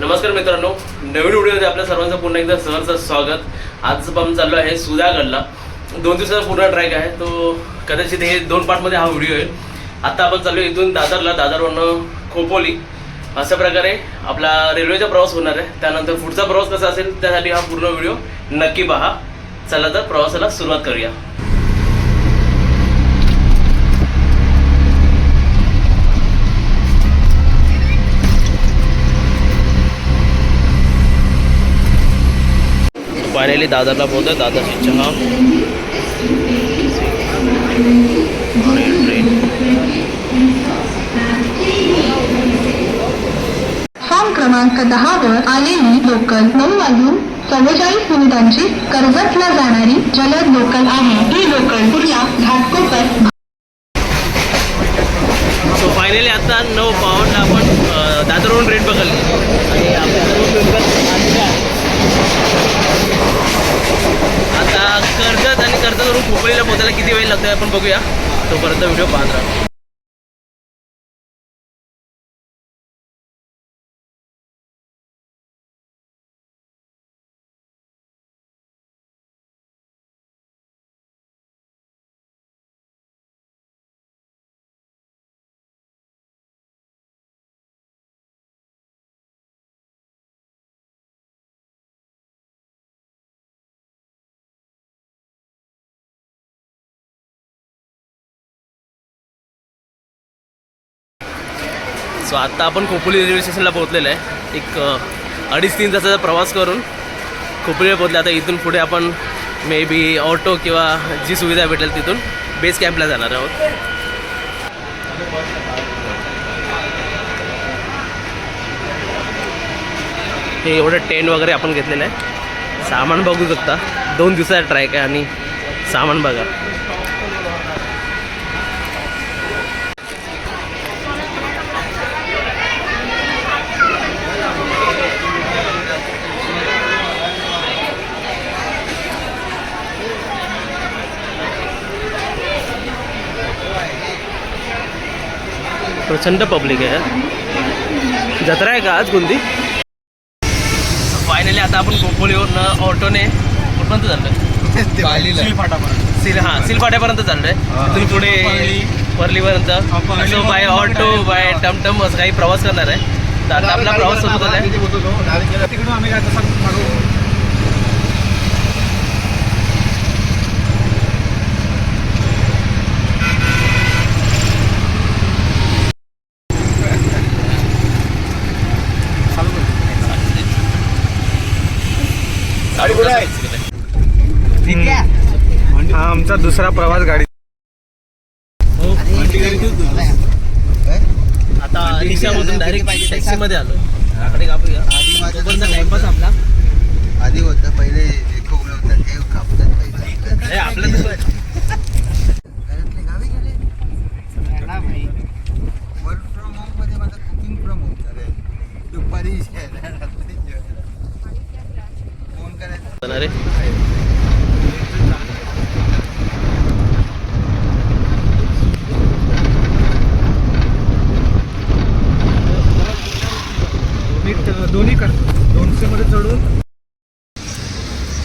नमस्कार मित्रांनो नवीन व्हिडिओमध्ये आपल्या सर्वांचं पुन्हा एकदा सहर्ष स्वागत. आजचं आपण चाललो आहे सुधागडला. दोन दिवसाचा पूर्ण ट्रॅक आहे तो कदाचित हे दोन पार्टमध्ये हा व्हिडिओ आहे आत्ता आपण चाललो इथून दादरला दादरवरनं खोपोली. अशा प्रकारे आपला रेल्वेचा प्रवास होणार आहे. त्यानंतर पुढचा प्रवास कसा असेल त्यासाठी हा पूर्ण व्हिडिओ नक्की पहा. चला तर प्रवासाला सुरुवात करूया. फायनली दादरला पोहोचतो दादरची चहा. आणि ट्रेन फॉर्म क्रमांक दहा वर आलेली लोकल नऊ वाजून चव्वेचाळीस मिनिटांची कर्जतला जाणारी जलद लोकल आहे. ही लोकल पुढल्या घाटकोपर सो फायनली आता नऊ पाऊंड आपण अं, दादरवरून ट्रेन पकडली आणि आपल्या सर्व मेंबर आलेले आहेत. आता कर्जत करून कर्जतवरून खोपडीला पोहोचायला किती वेळ लागतो आपण बघूया. तोपर्यंत व्हिडिओ पाहत राहा. सो आत्ता आपण खोपोली रेल्वे स्टेशनला पोहोचलेलो आहे. एक अडीच तीन तासाचा प्रवास करून खोपोलीला पोहोचले. आता इथून पुढे आपण मे बी ऑटो किंवा जी सुविधा भेटेल तिथून बेस कॅम्पला जाणार आहोत. हे एवढं टेंट वगैरे आपण घेतलेलं आहे. सामान बघू शकता. दोन दिवसाचा ट्रॅक आहे आणि सामान बघा. प्रचंड पब्लिक आहे. जत्रा आहे का आज कोणती फायनली आता आपण खोपोलीवरनं ऑटोने कुठपर्यंत चाललोय? सिल हां सिलफाट्यापर्यंत चाललोय. तिथून पुढे परलीपर्यंत. बाय ऑटो बाय टमटम असं काही प्रवास करणार आहे. तर आता आपला प्रवास सुरू झाला आहे तिकडून आम्ही काय तसं मागू हा आमचा दुसरा प्रवास गाडी आता रिक्षामधून डायरेक्ट टॅक्सीमध्ये आलो कापूया. टाइमपास आपला. आधी होतं पहिले खोबरं होतं ते कापतात पहिले. हे आपलं तसं आहे. घरातले गावी गेले? वर्क फ्रॉम होममध्ये माझं कुकिंग फ्रॉम होम चालेल दुपारी. फोन करायचा जाणार आहे मी त- दोन्ही करतो दोनशे मध्ये चढून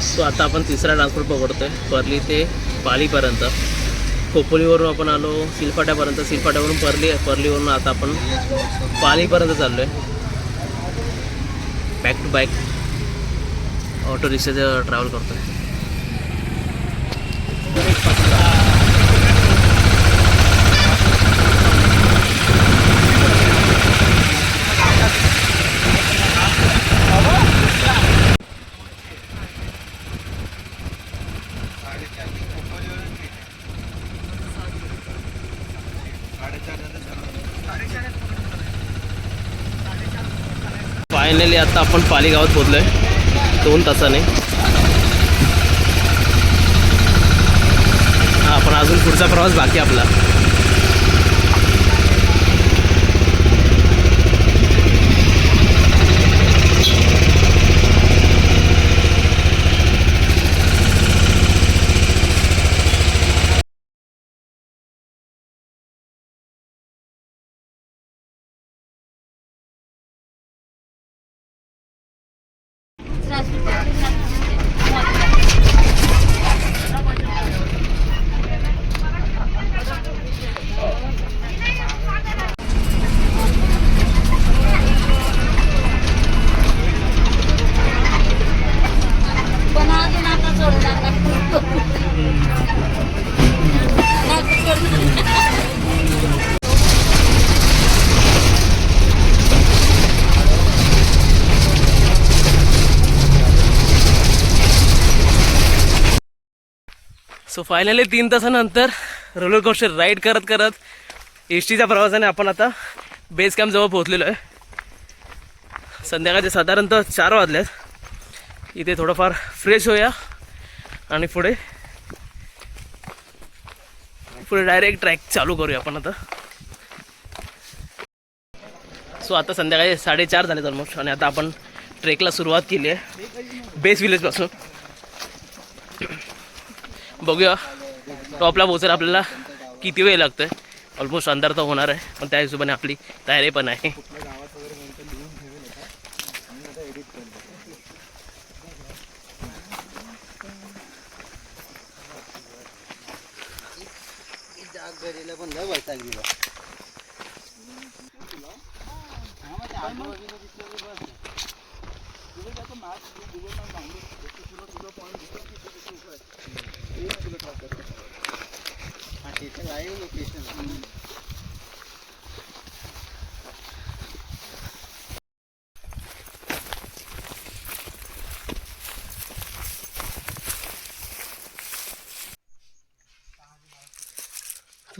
सो आता आपण तिसरा ट्रान्सपोर्ट पकडतोय परली ते पालीपर्यंत. खोपोलीवरून आपण आलो सिलफाट्यापर्यंत. सिलफाट्यावरून परली परलीवरून आता आपण पालीपर्यंत चाललो आहे बॅक टू बॅक ऑटो रिक्षाचं ट्रॅव्हल आहे फायनली आता आपण पाली गावात पोहोचलोय. दोन तासाने. हा पण अजून पुढचा प्रवास बाकी आपला. सो फायनली तीन तासानंतर रोलर कोस्टर राईड करत करत एस टीच्या प्रवासाने आपण आता बेस कॅम्प जवळ पोहोचलेलो आहे. संध्याकाळचे साधारणतः चार वाजल्यात इथे थोडंफार फ्रेश होऊया आणि पुढे पुढे डायरेक्ट ट्रॅक चालू करूया आपण आता. सो आता संध्याकाळी साडेचार झालेत ऑलमोस्ट आणि आता आपण ट्रेकला सुरुवात केली आहे. बेस विलेजपासून बघूया. टॉपला पोचायला आपल्याला. किती वेळ लागतोय? ऑलमोस्ट अंधार तर होणार आहे. पण त्या हिशोबाने आपली तयारी पण आहे. पण लय वैताग दिला लाईव्ह लोकेशन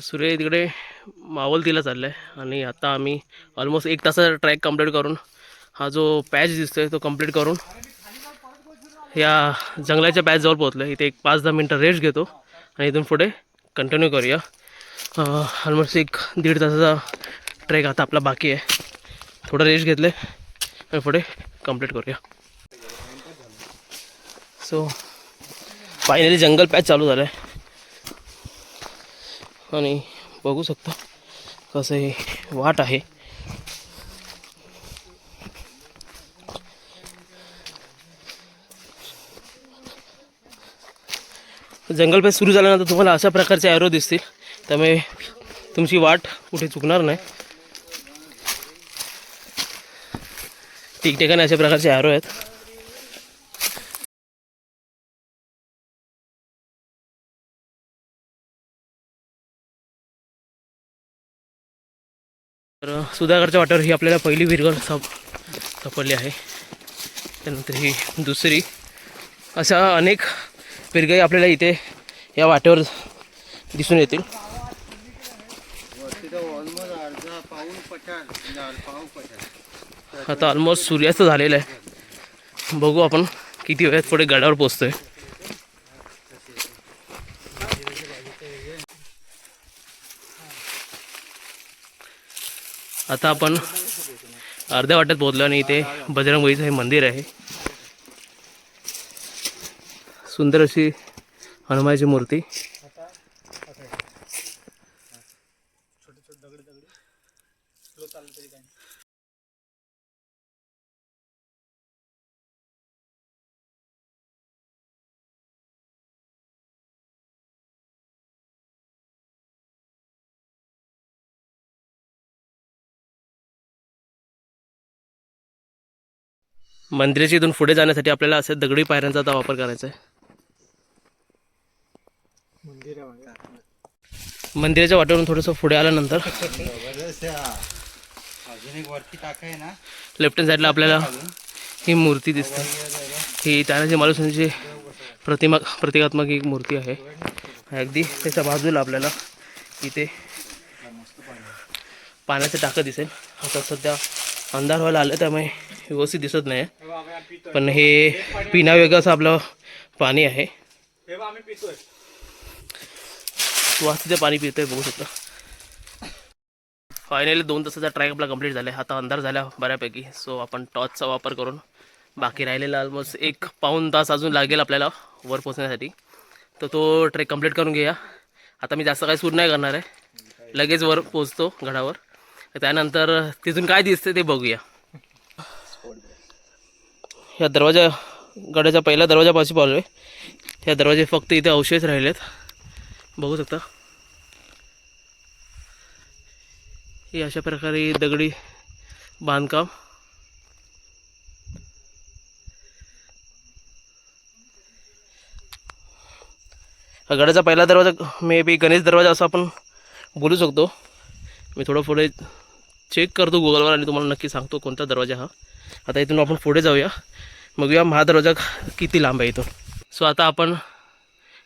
सूर्य तिकडे मावलतीला चाललं आहे आणि आता आम्ही ऑलमोस्ट एक तासाचा ट्रॅक कंप्लीट करून हा जो पॅच दिसतोय तो कंप्लीट करून या जंगलाच्या पॅचजवळ पोहोचलो इथे एक पाच दहा मिनटं रेस्ट घेतो आणि इथून पुढे कंटिन्यू करूया. ऑलमोस्ट एक दीड तासाचा ट्रेक आता आपला बाकी आहे. थोडं रेस्ट घेतलं आणि पुढे कंप्लीट करूया. सो फायनली जंगल पॅच चालू झालं आहे आणि बघू शकता कसं हे वाट आहे. जंगल सुरू झाल्यानंतर तुम्हाला अशा प्रकारचे ॲरो दिसतील. त्यामुळे तुमची वाट कुठे चुकणार नाही. ठिकठिकाणी अशा प्रकारचे ॲरो आहेत. तर सुधागरच्या वाटेवर ही आपल्याला पहिली विरगळ साप सापडली आहे. त्यानंतर ही दुसरी. अशा अनेक पिरगाई आपल्याला इथे या वाटेवर दिसून येतील. आता ऑलमोस्ट सूर्यास्त झालेला आहे. बघू आपण किती वेळात पुढे गडावर पोचतोय आता आपण अर्ध्या वाट्यात पोहोचलो आणि इथे बजरंगबलीचं हे मंदिर आहे. सुंदर अशी हनुमानाची मूर्ती. मंदिराच्या इथून पुढे जाण्यासाठी आपल्याला असे दगडी पायऱ्यांचा आता वापर करायचा आहे मंदिर आहे मागे. मंदिराच्या वाटेवरून थोडंसं पुढे आल्यानंतर अजून एक वरती टाका आहे ना. लेफ्ट हँड साईडला आपल्याला ही मूर्ती दिसते. ही तानाजी मालुसंची प्रतिमा प्रतिकात्मक एक मूर्ती आहे. अगदी त्याच्या बाजूला आपल्याला इथे पाण्याचं टाकं दिसेल. आता सध्या अंधार व्हायला आलं त्यामुळे व्यवस्थित दिसत नाही. पण हे पिना वेगळंच आपलं पाणी आहे. हे बघ, आम्ही पितोय पाणी पितोय बघू शकता. फायनली दोन तासाचा ट्रॅक आपला कंप्लीट झाला आहे आता अंधार झाला बऱ्यापैकी. सो आपण टॉर्चचा वापर करून बाकी राहिलेला ऑलमोस्ट एक पाऊण तास अजून लागेल आपल्याला वर पोचण्यासाठी तर तो ट्रेक कंप्लीट करून घेऊया. आता मी जास्त काही सूट नाही करणार आहे. लगेच वर पोचतो गडावर त्यानंतर तिथून काय दिसते ते बघूया. ह्या दरवाजा गडाच्या पहिल्या दरवाजापाशी पाहिलो आहे ह्या दरवाजे फक्त इथे अवशेष राहिलेत. बघू शकता. हे अशा प्रकारे दगडी बांधकाम. गडाचा पहिला दरवाजा मे बी गणेश दरवाजा असं आपण बोलू शकतो. मी थोडं पुढे चेक करतो गुगलवर आणि तुम्हाला नक्की सांगतो कोणता दरवाजा हा. आता इथून आपण पुढे जाऊया. मग या दरवाजा किती लांब आहे इथून. सो आता आपण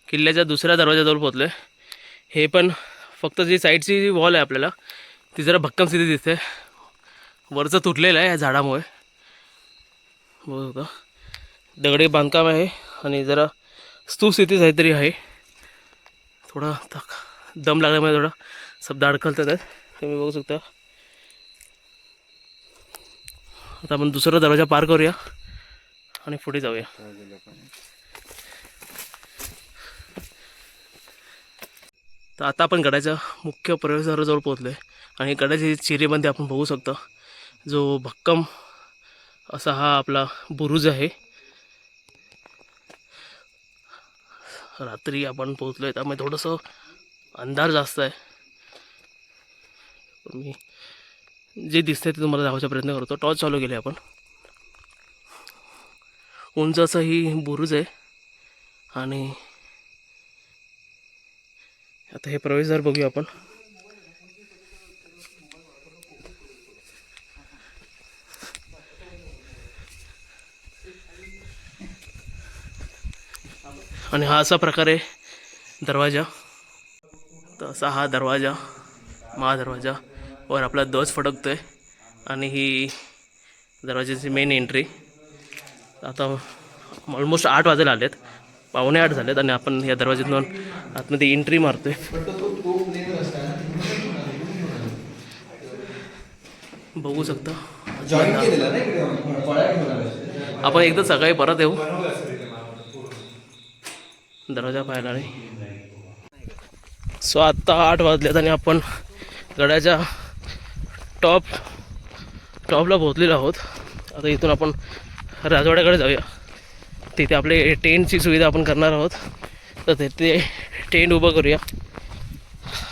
किल्ल्याच्या दुसऱ्या दरवाजाजवळ पोहोचलो आहे हे पण फक्त जी साईडची जी वॉल आहे आपल्याला ती जरा भक्कम स्थिती दिसते. वरचं तुटलेलं आहे या झाडामुळे. बघू का दगडी बांधकाम आहे आणि जरा स्तूप स्थिती काहीतरी आहे. थोडा थक दम लागल्यामुळे थोडा शब्द अडकलतात तुम्ही बघू शकता. आता आपण दुसरा दरवाजा पार करूया आणि पुढे जाऊया. तर आता आपण गडाच्या मुख्य प्रवेशद्वाराजवळ पोहोचलो आहे आणि गडाची चिरेबंदी आपण बघू शकतो जो भक्कम असा हा आपला बुरुज आहे. रात्री आपण पोहोचलो आहे त्यामुळे थोडंसं अंधार जास्त आहे. मी जे दिसतंय ते तुम्हाला दाखवायचा प्रयत्न करतो. टॉर्च चालू केले आपण. उंच असं ही बुरुज आहे. आणि आता हे प्रवेशद्वार बघूया आपण. आणि हा असा प्रकारे दरवाजा. तर असा हा दरवाजा महादरवाजा वर आपला ध्वज फडकतोय. आणि ही दरवाजाची मेन एंट्री आता ऑलमोस्ट आठ वाजायला आलेत. पावणे आठ झालेत आणि आपण या दरवाज्यातून आतमध्ये एंट्री मारतोय. बघू शकता. आपण एकदा सकाळी परत येऊ. दरवाजा पाहायला नाही. सो आत्ता आठ वाजल्यात आणि आपण गडाच्या टॉप टॉपला पोहोचलेलो आहोत. आता इथून आपण राजवाड्याकडे जाऊया. तिथे आपले टेंटची सुविधा आपण करणार आहोत. तर तिथे टेंट उभं करूया.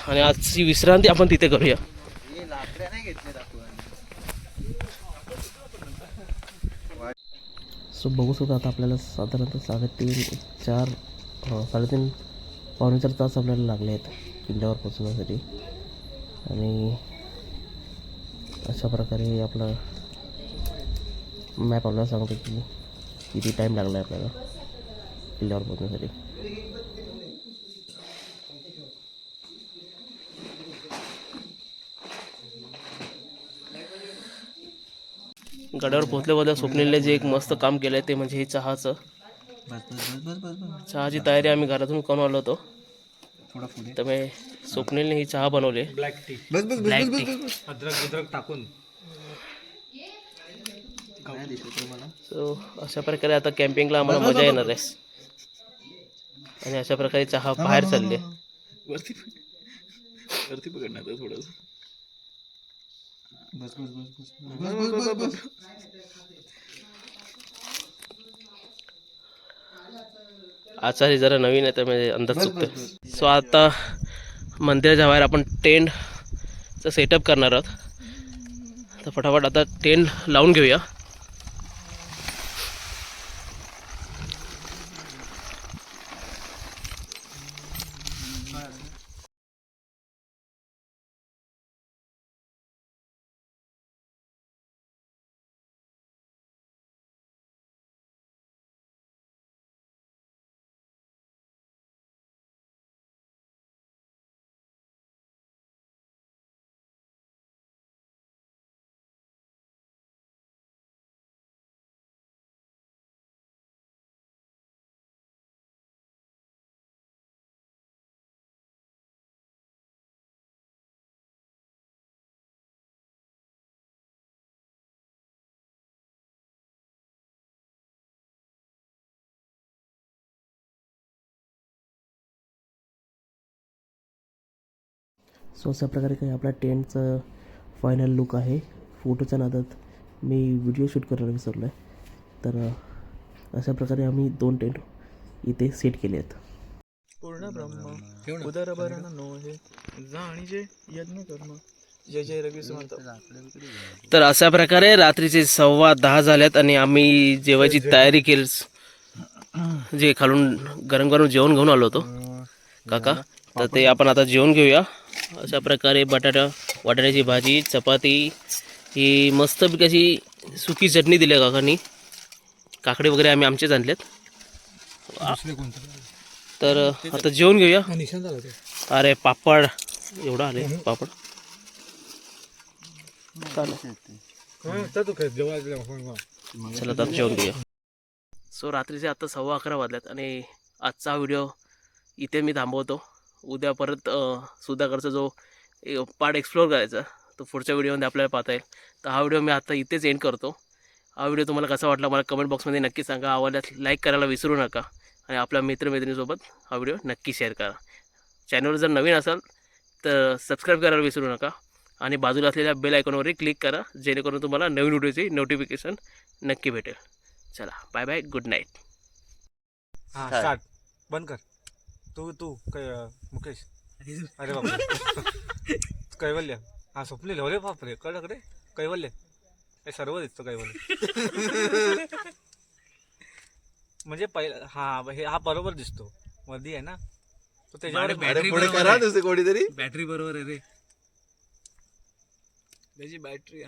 आणि आजची विश्रांती आपण तिथे करूया. सो बघू शकता आता आपल्याला साधारणतः साडेतीन चार साडेतीन पावणे चार तास आपल्याला लागले आहेत किल्ल्यावर पोचण्यासाठी आणि अशा प्रकारे आपला मॅप आपल्याला सांगतो की किती टाईम लागला आहे आपल्याला? किल्ल्यावर पोचण्यासाठी गडावर पोचल्या स्वप्नीलने जे एक मस्त काम केलं आहे ते म्हणजे हे चहाचं. बस बस बस बस बस बस. चहाची तयारी आम्ही घरातून करून आलो होतो. थोडा पुढे. त्यामुळे स्वप्नीलने ही चहा बनवली. ब्लॅक टी बस बस ब्लॅक टी अद्रक अद्रक टाकून. दिसत सो अशा प्रकारे आता कॅम्पिंगला आम्हाला मजा येणार आहे. आणि अशा प्रकारे चहा बाहेर चालले वरती वरती पकडणार थोडंसं. बस बस बस बस. बस बस बस बस आचारी जरा नवीन आहे त्यामुळे अंदाज चुकतोय. सो आता मंदिराच्या बाहेर आपण टेंटचं सेटअप करणार आहोत. तर फटाफट आता टेंट लावून घेऊया. Amen. सो अशा प्रकारे काही आपला टेंटचं फायनल लुक आहे. फोटोच्या नादात मी व्हिडिओ शूट करायला विसरलो आहे तर अशा प्रकारे आम्ही दोन टेंट इथे सेट केले आहेत. पूर्ण ब्रह्म उदर भरण नो हे जाणीजे यज्ञ कर्म. जय जय रवी सुमंत. तर अशा प्रकारे रात्रीचे सव्वा दहा झाल्यात आणि आम्ही जेवायची तयारी केली. जे खालून गरम गरम जेवण घेऊन आलो होतो. काका? तर ते आपण आता जेवण घेऊया. अशा प्रकारे बटाटा वाटाण्याची भाजी चपाती ही मस्तपैकी अशी सुकी चटणी दिली आहे काकांनी. काकडे वगैरे आम्ही आमचेच आणलेत. तर आता जेवण घेऊया. अरे पापड. एवढा आले पापड. चला तर जेवण घेऊया. सो रात्रीचे आता सव्वा अकरा वाजल्यात आणि आजचा व्हिडिओ इथे मी थांबवतो. उद्या परत सुधाकरचा जो पार्ट एक्सप्लोअर करायचा तो पुढच्या व्हिडिओमध्ये आपल्याला पाहता येईल. तर हा व्हिडिओ मी आता इथेच एंड करतो. हा व्हिडिओ तुम्हाला कसा वाटला मला कमेंट बॉक्समध्ये नक्की सांगा. आवडल्यास लाईक करायला विसरू नका. आणि आपल्या मित्रमैत्रिणीसोबत हा व्हिडिओ नक्की शेअर करा. चॅनलवर जर नवीन असाल तर सबस्क्राईब करायला विसरू नका. आणि बाजूला असलेल्या बेल आयकॉनवरही क्लिक करा. जेणेकरून तुम्हाला नवीन व्हिडिओची नोटिफिकेशन नक्की भेटेल. चला बाय बाय गुड नाईट हा स्टार्ट बंद कर. तू तू काय मुकेश. अरे बापरे. कैवल्य. हा स्वप्नील. अरे बापरे. कळलं रे. कैवल्य. हे सर्व दिसतो कैवल्य. म्हणजे पहिला हा हे हा बरोबर दिसतो. मध्ये आहे ना? तो त्याच्यावर अरे पुढे करा दुसरं कोणीतरी. बॅटरी बरोबर आहे रे. त्याची बॅटरी आहे ना?